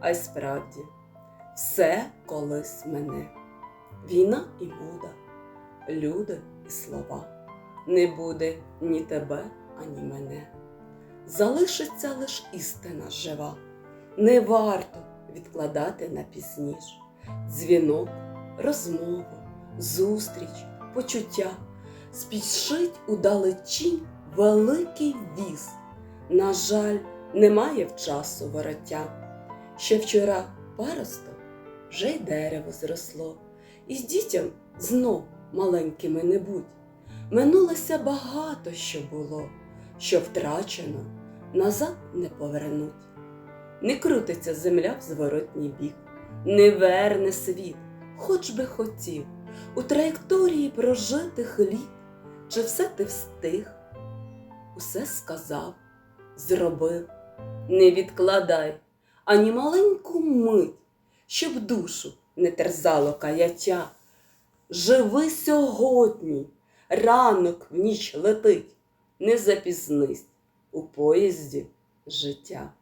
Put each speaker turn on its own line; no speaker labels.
а й справді, все колись мене. Війна і мода, люди і слова. Не буде ні тебе, ані мене. Залишиться лиш істина жива. Не варто відкладати на пізніш. Дзвінок, розмову, зустріч, почуття. Спішить удалечінь великий віз. На жаль, немає в часу вороття. Ще вчора паросток, вже й дерево зросло, і з дітям знов маленькими не будь. Минулося багато що було, що втрачено, назад не повернуть. Не крутиться земля в зворотній бік, не верне світ, хоч би хотів, у траєкторії прожитих літ, чи все ти встиг, усе сказав, зробив, не відкладай ані маленьку мить, щоб душу не терзало каяття. Живи сьогодні, ранок в ніч летить, не запізнись у поїзді життя.